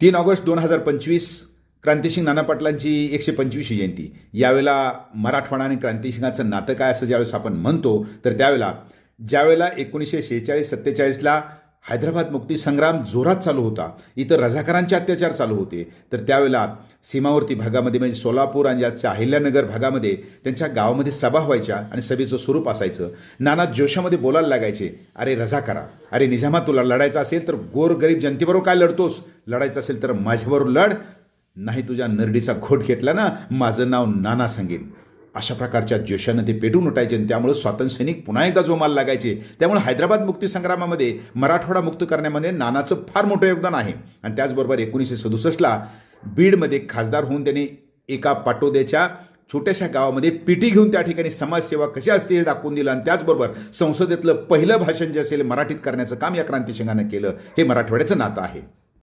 तीन ऑगस्ट दोन हजार पंचवीस क्रांतिसिंग नाना पाटलांची एकशे पंचवीसशी जयंती. यावेळेला मराठवाडा आणि क्रांतिसिंहाचं नातं काय असं ज्यावेळेस आपण म्हणतो तर त्यावेळेला ज्यावेळेला एकोणीसशे शेहेचाळीस सत्तेचाळीसला हैदराबाद मुक्ती संग्राम जोरात चालू होता. इथं रझाकारांचे अत्याचार चालू होते. तर त्यावेळेला सीमावर्ती भागामध्ये म्हणजे सोलापूर आणि आजच्या अहिल्यानगर भागामध्ये त्यांच्या गावामध्ये सभा व्हायच्या आणि सभेचं स्वरूप असायचं. नाना जोशामध्ये बोलायला लागायचे अरे रझाकारा अरे निजामा तुला लढायचं असेल तर गोरगरीब जनतेबरोबर काय लढतोस? लढायचं असेल तर माझ्याबरोबर लढ नाही तुझ्या नरडीचा घोट घेतला ना माझं नाव नाना सांगेन. अशा प्रकारच्या जोशानं ते पेटून उठायचे आणि त्यामुळे स्वातंत्र्यसैनिक पुन्हा एकदा जोमाला लागायचे. त्यामुळे हैदराबाद मुक्तीसंग्रामामध्ये मराठवाडा मुक्त करण्यामध्ये नानाचं फार मोठं योगदान आहे. आणि त्याचबरोबर एकोणीसशे सदुसष्टला बीडमध्ये खासदार होऊन त्यांनी एका पाटोद्याच्या छोट्याशा गावामध्ये पिटी घेऊन त्या ठिकाणी समाजसेवा कशी असते हे दाखवून दिलं. आणि त्याचबरोबर संसदेतलं पहिलं भाषण जे असेल मराठीत करण्याचं काम या क्रांतीशिंगानं केलं. हे मराठवाड्याचं नातं आहे.